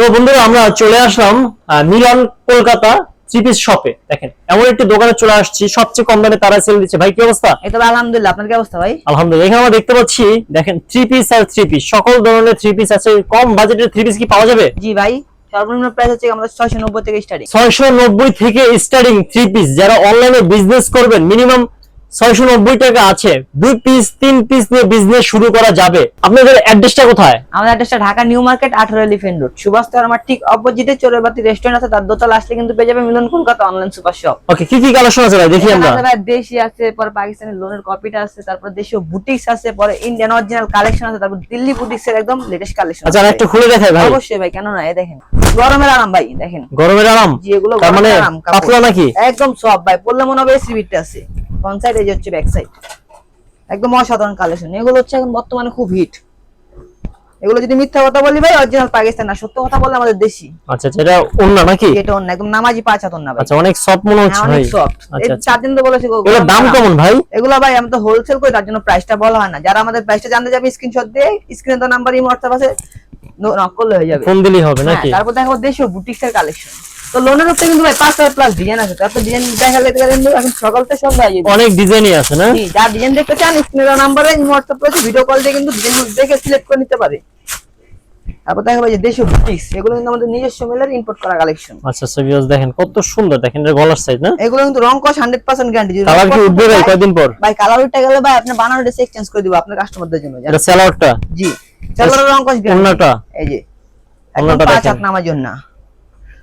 তো বন্ধুরা আমরা চলে আসলাম মিলন কলকাতা থ্রি পিস শপে দেখেন এমন একটি দোকানে চলে আসছি সবচেয়ে কম দামে তারা সেল দিচ্ছে। ভাই কি অবস্থা? এই তবে আলহামদুলিল্লাহ। আপনার কি অবস্থা ভাই? আলহামদুলিল্লাহ। এখানে আমরা দেখতে পাচ্ছি দেখেন থ্রি পিস আর থ্রি পিস সকল ধরনের থ্রি পিস আছে। কম বাজেটের থ্রি পিস কি পাওয়া যাবে? জি ভাই সর্বনিম্ন প্রাইস হচ্ছে আমাদের ছয়শো নব্বই থেকে স্টার্টিং ছয়শো নব্বই থেকে স্টার্টিং থ্রি পিস যারা অনলাইনে বিজনেস করবেন মিনিমাম ছয়শো নব্বই টাকা আছে। দুই পিস তিন পিস নিয়ে বিজনেস শুরু করা যাবে। আপনাদের অ্যাড্রেসটা কোথায়? আমাদের অ্যাড্রেসটা ঢাকা নিউ মার্কেট আঠারো এলিফেন্ট রোড। সুভাষ আমার ঠিক অপোজিটে চোরেবাতি রেস্টুরেন্ট আছে তার দোতলা আসলে কিন্তু পেয়ে যাবে Milon Kolkata online super shop okay কি কি কালেকশন আছে ভাই? দেখি আমরা। দেশি আছে পরে পাকিস্তানি লোনের কপিটা আছে তারপর দেশীয় বুটিক্স আছে পরে ইন্ডিয়ান অরিজিনাল কালেকশন আছে তারপর দিল্লি বুটিক্স এর একদম লেটেস্ট কালেকশন আচ্ছা একটা খুলে দেখাই ভাই। অবশ্যই ভাই কেন না এই দেখেন গরমের আরাম ভাই দেখেন। গরমের আরাম? জি এগুলো মানে গরমের আরাম। পাতলা নাকি? একদম সব ভাই পড়লে মনে হবে সিভিটটা আছে। ফ্রন্ট সাইড এই যে হচ্ছে ব্যাক সাইড একদম অসাধারণ কালেকশন এগুলো হচ্ছে এখন বর্তমানে খুব হিট এগুলো যদি মিথ্যা কথা বলি ভাই অরিজিনাল পাকিস্তান না সত্য কথা বললে আমাদের দেশি। আচ্ছা আচ্ছা এটা অন্য নাকি? এটা অন্য একদম নামাজি পাঁচ হাতন না ভাই। আচ্ছা অনেক সফট মনে হচ্ছে হ্যাঁ, ভাই। অনেক সফট আচ্ছা আচ্ছা। চার দিন তো বলেছি এগুলোর দাম কেমন ভাই? এগুলো ভাই আমি তো হোলসেল করি তার জন্য প্রাইসটা বলা হয় না। যারা আমাদের প্রাইসটা জানতে যাবে স্ক্রিনশট দিয়ে স্ক্রিনে তো নাম্বার ইমো হোয়াটসঅ্যাপ আছে নক করলে হয়ে যাবে। ফোন দিলেই হবে হ্যাঁ, নাকি? তারপর দেখাবো দেশীয় বুটিক্স এর কালেকশন তো লোনের উপরে কিন্তু ভাই পাঁচ হাজার প্লাস ডিজাইন আছে। ডিজাইন দেখালে কিন্তু এখন সকাল থেকে সব যাবে। অনেক ডিজাইনই আছে না? জি, যার ডিজাইন দেখতে চান স্ক্রিনের নাম্বারে হোয়াটসঅ্যাপ ভিডিও কল দিয়ে কিন্তু দেখে সিলেক্ট করে নিতে পারে। তারপর দেখা যায় দেশীয় বুটিক্স এগুলো কিন্তু আমাদের নিজস্ব মেলার ইম্পোর্ট করা কালেকশন আচ্ছা আচ্ছা ভিউয়ার্স দেখেন কত সুন্দর। দেখেন এটা গলার সাইজ না? এগুলো কিন্তু রং কস হান্ড্রেড পার্সেন্ট গ্যারান্টি কালার কি উঠবে ভাই? কয়দিন পর? ভাই কালার উঠে গেলে ভাই আপনি বানানো ড্রেস এক্সচেঞ্জ করে দিব আপনার কাস্টমারদের জন্য? এটা স্যালাডটা জি কালার রং কস অন্যটা? এই যে অন্যটা দেখেন। নামার জন্য।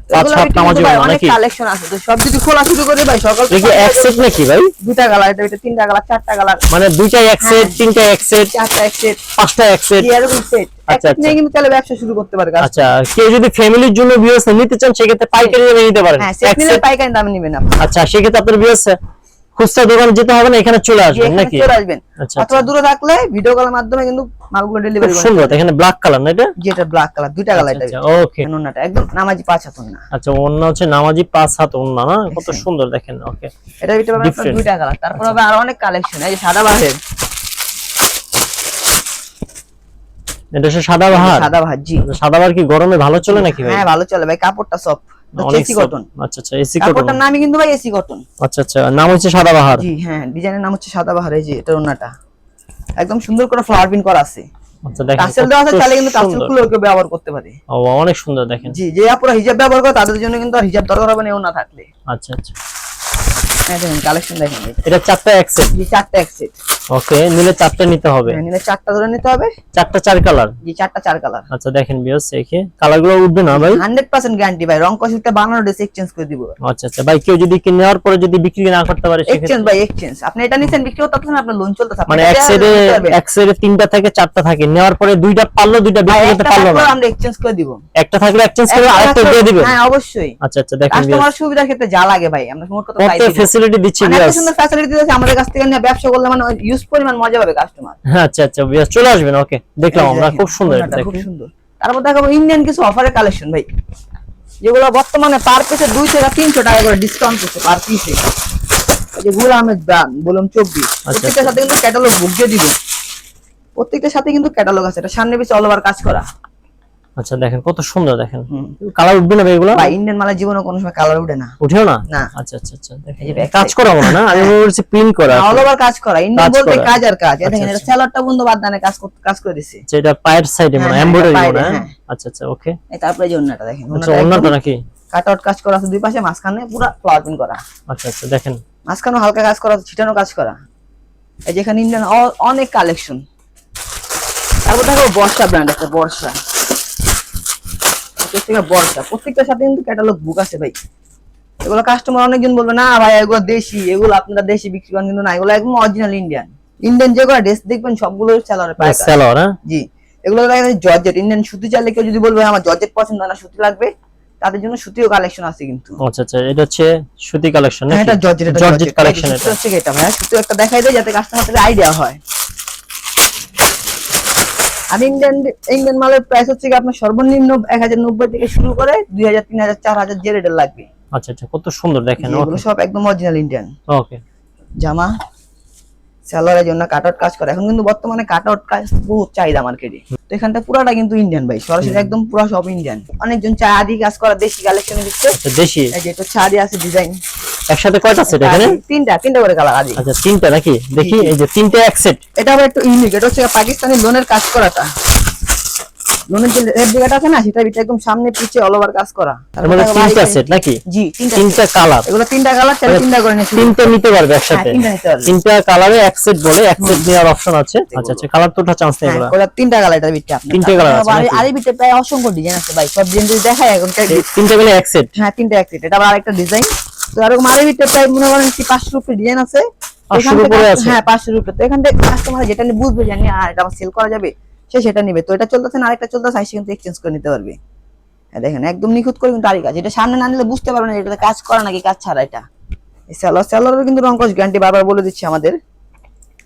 পাঁচ সাত নামাজি অনেক কালেকশন আছে তো সব যদি খোলা শুরু করে ভাই সকাল থেকে এক সেট নাকি ভাই? দুইটা কালার এটা এটা তিনটা কালার চারটা কালার মানে দুইটা এক সেট হ্যাঁ। তিনটা এক সেট চারটা এক সেট পাঁচটা এক সেট এরকম সেট আচ্ছা, একটা কিন্তু তাহলে ব্যবসা শুরু করতে পারে আচ্ছা কেউ যদি ফ্যামিলির জন্য ভিউয়ার্স নিতে চান সেক্ষেত্রে পাইকারি দামে নিতে পারেন। হ্যাঁ পাইকারি দামে নেবেন আপনি। আচ্ছা সেক্ষেত্রে আপনার ভিউয়ার্স খুচরা দোকানে যেতে হবে না এখানে চলে আসবেন নাকি? চলে আসবেন। আচ্ছা অথবা দূরে থাকলে ভিডিও কলের মাধ্যমে কিন্তু মালগুলো ডেলিভারি করা সুন্দর এখানে ব্ল্যাক কালার না এটা? যেটা ব্ল্যাক কালার দুইটা কালার এটা আচ্ছা ওকে অন্যটা একদম নামাজি পাঁচ হাত না আচ্ছা অন্য হচ্ছে নামাজি পাঁচ হাত অন্য না? কত সুন্দর দেখেন ওকে এটা ভিতরে আপনার দুইটা কালার তারপর হবে আরও অনেক কালেকশন এই যে সাদা বাহারের এটা হচ্ছে সাদা বাহার? সাদা বাহার জি। সাদা বাহার কি গরমে ভালো চলে নাকি ভাই? হ্যাঁ ভালো চলে ভাই কাপড়টা সফট এসি কটন আচ্ছা আচ্ছা এসি কটন কাপড়টার নামই কিন্তু ভাই এসি কটন আচ্ছা আচ্ছা নাম হচ্ছে সাদা বাহার? জি হ্যাঁ ডিজাইনের নাম হচ্ছে সাদা বাহার এই যে এটা ওন্নাটা একদম সুন্দর করে ফ্লাওয়ার প্রিন্ট করা আছে। আচ্ছা দেখেন টাসেল দেওয়া আছে কত কিন্তু টাসেলগুলো কেউ ব্যবহার করতে পারে। ও অনেক সুন্দর দেখেন। জি যে আপুরা হিজাব ব্যবহার করে তাদের জন্য কিন্তু হিজাব দরকার হবে না না থাকলে। আচ্ছা আচ্ছা। হ্যাঁ দেখেন কালেকশন দেখেন। এটা চারটা এক সেট জি চারটা এক সেট ওকে নিলে চারটা নিতে হবে। নিলে চারটা ধরে নিতে হবে। চারটা চার কালার? জি চারটা চার কালার। আচ্ছা দেখেন বিয়স দেখে। কালারগুলো উঠবে না ভাই? হান্ড্রেড পার্সেন্ট গ্যারান্টি ভাই রং কষিটা বানানো ড্রেস এক্সচেঞ্জ করে দিব। আচ্ছা আচ্ছা ভাই কেউ যদি কি নেওয়ার পরে যদি বিক্রি না করতে পারে এক্সচেঞ্জ ভাই এক্সচেঞ্জ আপনি এটা নিছেন বিক্রি করতে পারছেন আপনার লোন চলতেছে। আপনি মানে এক সাইডে এক সাইডে তিনটা থেকে চারটা থাকে। নেওয়ার পরে দুইটা পারল দুইটা বিক্রি করতে পারল না। আমরা এক্সচেঞ্জ করে দিব। একটা থাকলে এক্সচেঞ্জ করে আরেকটা দিয়ে দিবেন? হ্যাঁ অবশ্যই। আচ্ছা আচ্ছা দেখেন কাস্টমার সুবিধার ক্ষেত্রে যা লাগে ভাই আমরা মোট কথা তাই ফ্যাসিলিটি দিচ্ছে মানে এত সুন্দর ফ্যাসিলিটি দিয়েছে আমাদের কাছ থেকে নিয়ে ব্যবসা করলে মানে ইউজ পরিমাণ মজা পাবে কাস্টমার হ্যাঁ আচ্ছা আচ্ছা চলে আসবেন ওকে দেখলাম আমরা খুব সুন্দর খুব সুন্দর। তারপর দেখাবো ইন্ডিয়ান কিছু অফারের কালেকশন ভাই। যেগুলো বর্তমানে পার পিসে দুই থেকে তিনশো টাকা করে ডিসকাউন্ট করছে পার পিসে যে গুল আহমেদ ব্রান্ড বললাম চব্বিশ। আচ্ছা। প্রত্যেকটার সাথে কিন্তু ক্যাটালগ বুক দিয়ে দিব। প্রত্যেকটার সাথে কিন্তু ক্যাটালগ আছে এটা সামনে পিছে অল ওভার কাজ করা। আচ্ছা দেখেন কত সুন্দর দেখেন। কালার উঠবে না ভাই এগুলো? বা ইন্ডিয়ান মালের জীবনে কোনো সময় কালার উঠে না। উঠেও না? না। আচ্ছা আচ্ছা আচ্ছা দেখেন। এই যে কাজ করা মনে না? আমি বলছি প্রিন্ট করা অল ওভার কাজ করা। ইন্ডিয়ান বলতে কাজ আর কাজ। এই আচ্ছা, দেখেন এটা আচ্ছা। স্যালাডটা বন্ধু বাদ দানে কাজ কর- কাজ করে দিছে। যেটা পায়ের সাইডে মানে হ্যাঁ, এমব্রয়ডারি হ্যাঁ, মনে হয়? হ্যাঁ। আচ্ছা আচ্ছা ওকে এই তারপরে যে অন্যটা দেখেন। আচ্ছা অন্যটা নাকি? কাট আউট কাজ করা আছে দুই পাশে মাঝখানে পুরো ফ্লাওয়ার প্রিন্ট করা। আচ্ছা আচ্ছা দেখেন। মাঝখানে হালকা কাজ করা আছে ছিটানো কাজ করা। এই যেখানে ইন্ডিয়ান অনেক কালেকশন তারপর দেখো বর্ষা ব্র্যান্ড আছে বর্ষা। প্রত্যেকটা বর্ষা প্রত্যেকটার সাথে কিন্তু ক্যাটালগ বুক আছে ভাই। এগুলো কাস্টমার অনেকজন বলবে না ভাই এগুলো দেশি এগুলো আপনারা দেশি বিক্রি করেন কিন্তু না এগুলো একদম অরিজিনাল ইন্ডিয়ান ইন্ডিয়ান যেগুলো ড্রেস দেখবেন সবগুলো স্যালারে হ্যাঁ? জি। এগুলো জর্জেট। ইন্ডিয়ান সুতি চাইলে কেউ যদি বলবে আমার জর্জেট পছন্দ না সুতি লাগবে। তাদের জন্য সুতিও কালেকশন আছে কিন্তু। আচ্ছা আচ্ছা এটা হচ্ছে সুতি কালেকশন হ্যাঁ, এটা জর্জেট জর্জেট কালেকশন এটা হচ্ছে এটা ভাই সুতি একটা দেখাই দেয় যাতে কাস্টমারদের আইডিয়া হয়। আর ইন্ডিয়ান ইন্ডিয়ান মালের প্রাইস হচ্ছে আপনার সর্বনিম্ন এক হাজার নব্বই থেকে শুরু করে দুই হাজার তিন হাজার চার হাজার যে রেটের লাগবে। আচ্ছা আচ্ছা কত সুন্দর দেখেন এগুলো সব একদম অরিজিনাল ইন্ডিয়ান ওকে জামা স্যালোয়ারের জন্য কাটআউট কাজ করে। এখন কিন্তু বর্তমানে কাটআউট কাজ বহুত চাহিদা মার্কেটে তো এখানটা পুরাটা কিন্তু ইন্ডিয়ান ভাই সরাসরি একদম পুরো সব ইন্ডিয়ান অনেকজন চা আদি কাজ করা দেশি কালেকশন দিচ্ছে। আচ্ছা, দেশি? এই যে এটা চা আদি আছে ডিজাইন একসাথে কয়টা সেট এখানে? তিনটা তিনটা করে কালার আদি। আচ্ছা তিনটা নাকি? দেখি এই যে তিনটে এক সেট এটা আবার একটু ইউনিক এটা হচ্ছে পাকিস্তানি লোনের কাজ করাটা। লোনের যে রেড জায়গাটা আছে না সেটা ভিতরে একদম সামনে পিছে অল ওভার কাজ করা। এর মধ্যে তিনটা সেট নাকি? জি তিনটা কালার এগুলো তিনটা কালার চাই তিনটা করে নিয়েছি তিনটা নিতে পারবে একসাথে। হ্যাঁ, তিনটা পারবে। তিনটা কালারে এক সেট বলে এক সেট নেওয়ার অপশন আছে। আচ্ছা আচ্ছা কালার তো ওঠা চান্স নেই হ্যাঁ, এগুলা। ওটা তিনটা কালার এটা ভিতরে আপনার। তিনটে কালার আছে নাকি? আরে ভিতরে প্রায় অসংখ্য ডিজাইন আছে ভাই। সব ডিজাইন যদি দেখায় এখন তিনটা গেলে এক সেট হ্যাঁ তিনটা এক সেট এটা আবার আরেকটা ডিজাইন তো এরকম আরে ভিতরে প্রায় মনে করেন কি পাঁচশো রুপি ডিজাইন আছে এখান 500 থেকে- উপরে আছে? হ্যাঁ পাঁচশো রুপি। তো এখান থেকে কাস্টমার যেটা নিয়ে বুঝবে জানি আর এটা সেল করা যাবে? সে সেটা নিবে। তো এটা চলতেছে না আরেকটা চলতেছে সে কিন্তু এক্সচেঞ্জ করে নিতে পারবে। হ্যাঁ, দেখেন একদম নিখুঁত করে কিন্তু কাজ এটা সামনে না নিলে বুঝতে পারবে না এটা কাজ করা নাকি কাজ ছাড়া এটা? স্যালোর স্যালোরের কিন্তু রঙ্কশ গ্যারান্টি বারবার বলে দিচ্ছি আমাদের।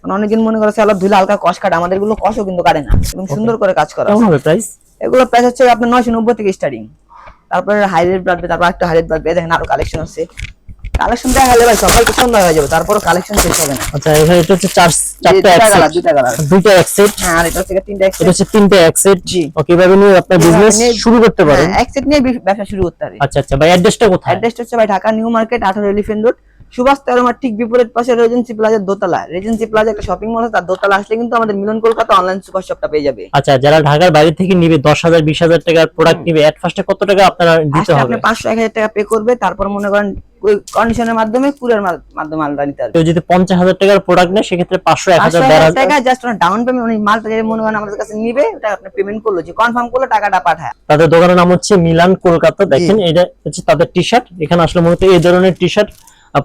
অনেকদিন মনে করে স্যালোর ধুলে হালকা কষ কাটে আমাদেরগুলো কষও কিন্তু কাটে না। এবং সুন্দর করে কাজ করা এগুলো প্রাইস হচ্ছে আপনার নয়শো নব্বই থেকে স্টার্টিং তারপরে হাইলাইট বাড়বে তারপর একটা হাইলাইট বাড়বে। দেখেন আরও কালেকশন আছে। কালেকশন দেখা গেলে ভাই সকাল তো সন্ধ্যা হয়ে যাবে তারপর কালেকশন শেষ হবে না। আচ্ছা এটা হচ্ছে চার চারটা এক্সিট দুটো কালার সেট দুইটা কালার দুইটা এক সেট হ্যাঁ আর এটা হচ্ছে তিনটা এক এটা হচ্ছে তিনটা এক সেট জি। ওকে এভাবে নিয়ে আপনার বিজনেস শুরু করতে পারেন। হ্যাঁ, এক সেট নিয়ে ব্যবসা শুরু করতে পারেন আচ্ছা আচ্ছা ভাই অ্যাড্রেসটা কোথায়? অ্যাড্রেসটা হচ্ছে ভাই Dhaka New Market 18 Elephant Road Subhash তেরোমার ঠিক বিপরীত পাশে রেজেন্সি প্লাজার দোতলা। রেজেন্সি প্লাজা একটা শপিং মল আছে তার দোতলা আসলে কিন্তু আমাদের মিলন কলকাতা অনলাইন সুপার শপটা পেয়ে যাবে। আচ্ছা যারা ঢাকার বাইরে থেকে নিবে দশ হাজার বিশ হাজার টাকার প্রোডাক্ট নিবে এট ফার্স্টে কত টাকা আপনারা দিতে হবে? আপনি পাঁচশো এক হাজার টাকা পে করবে তারপর মনে করেন কন্ডিশনের মাধ্যমে কুরিয়ার মাধ্যমে মালটা নিতে পারবে যদি পঞ্চাশ হাজার টাকার প্রোডাক্ট নেয় সেক্ষেত্রে পাঁচশো এক হাজার টাকা জাস্ট ডাউন পেমেন্ট উনি মালটা যে মনে করেন আমাদের কাছে নিবে ওটা আপনি পেমেন্ট করল যে কনফার্ম করল টাকাটা পাঠায়। তাদের দোকানের নাম হচ্ছে মিলান কলকাতা দেখেন এটা হচ্ছে তাদের টি শার্ট এখানে আসলে মূলত এই ধরনের টি শার্ট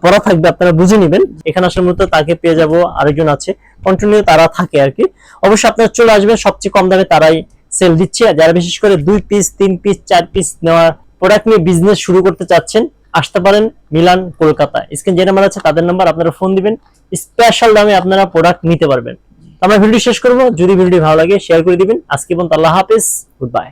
পরা থাকবে, আপনারা বুঝে নেবেন। এখানে আসলে মূলত তাকে পেয়ে যাব আরেকজন আছে। কন্টিনিউ তারা থাকে আর কি। অবশ্যই আপনারা চলে আসবেন, সবচেয়ে কম দামে তারাই সেল দিচ্ছে। যারা বিশেষ করে দুই পিস তিন পিস চার পিস নেওয়া প্রোডাক্ট নিয়ে বিজনেস শুরু করতে চাচ্ছেন, আসতে পারেন মিলান, কলকাতা। স্ক্রিন যে নাম্বার আছে, তাদের নাম্বার আপনারা ফোন দিবেন। স্পেশাল দামে আপনারা প্রোডাক্ট নিতে পারবেন। আমরা ভিডিও শেষ করব। যদি ভিডিওটি ভালো লাগে শেয়ার করে দিবেন। আজকে পর্যন্ত আল্লাহ হাফেজ। Good bye